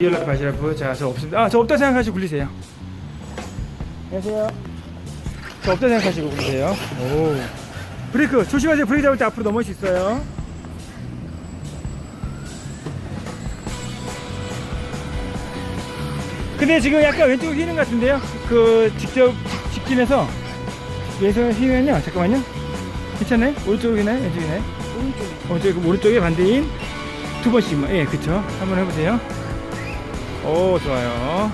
리얼락 바지라프 자저 없습니다. 아 저 없다 생각하시고 굴리세요. 안녕하세요. 저 없다 생각하시고 굴리세요. 오. 브레이크 조심하세요. 브레이크 잡을 때 앞으로 넘어올 수 있어요. 근데 지금 약간 왼쪽으로 휘는 것 같은데요? 그 직접 직- 직진해서 왼손을 휘면요. 잠깐만요? 오른쪽으로? 왼쪽으로 휘나요? 오른쪽에 오른쪽, 그럼 오른쪽에 반대인 두 번씩만. 예 그쵸. 한번 해보세요 오 좋아요.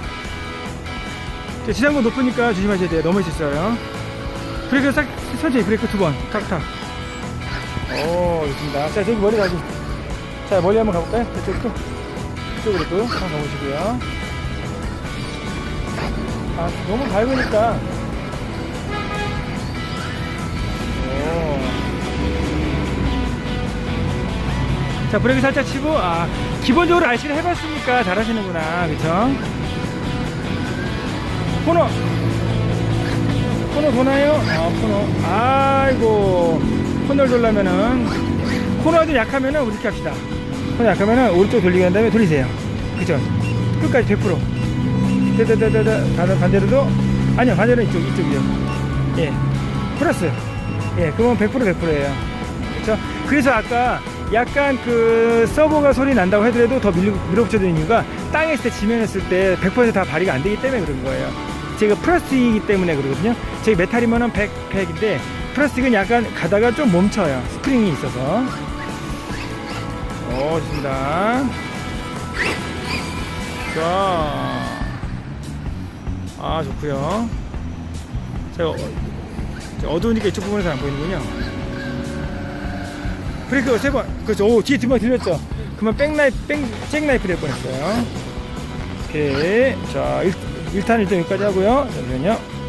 자, 지상고 높으니까 조심하셔야 돼요. 넘어질 수 있어요. 브레이크 싹 천천히 브레이크 두 번. 탁탁. 오 좋습니다. 자 저기 머리 가지. 자 머리 한번 가볼까요? 저쪽도? 이쪽으로 또 한번 가보시고요. 아 너무 밝으니까. 오. 자 브레이크 살짝 치고 아 기본적으로 RC를 해봤으니까 잘하시는구나. 그쵸? 코너. 코너 도나요? 아 코너. 아이고. 코너를 돌려면은 코너도 약하면은 우리 이렇게 합시다. 코너 약하면은 오른쪽 돌리게 한 다음에 돌리세요. 그쵸? 끝까지 100% 다다다다다 다른 반대로도. 아니요 반대로 이쪽 이쪽이요. 예. 플러스. 예 그건 100% 100%예요. 그렇죠 그래서 아까 약간 그 서버가 소리 난다고 하더라도 더 밀, 밀어붙여주는 이유가 땅에 있을 때 지면에 있을 때 100%다 발휘가 안 되기 때문에 그런 거예요. 제가 플라스틱이기 때문에 그러거든요. 메탈이면은 100, 100인데 플라스틱은 약간 가다가 좀 멈춰요. 스프링이 있어서. 오 좋습니다. 자, 아 좋고요. 제가 어, 저 어두우니까 이쪽 부분에서 안 보이는군요. 브레이크 세 번. 그렇죠. 오 뒤에 두번 들렸죠. 그러면 백나이프, 백, 잭나이프 될 뻔했어요. 오케이. 자, 1, 탄 일단 여기까지 하고요. 잠시만요.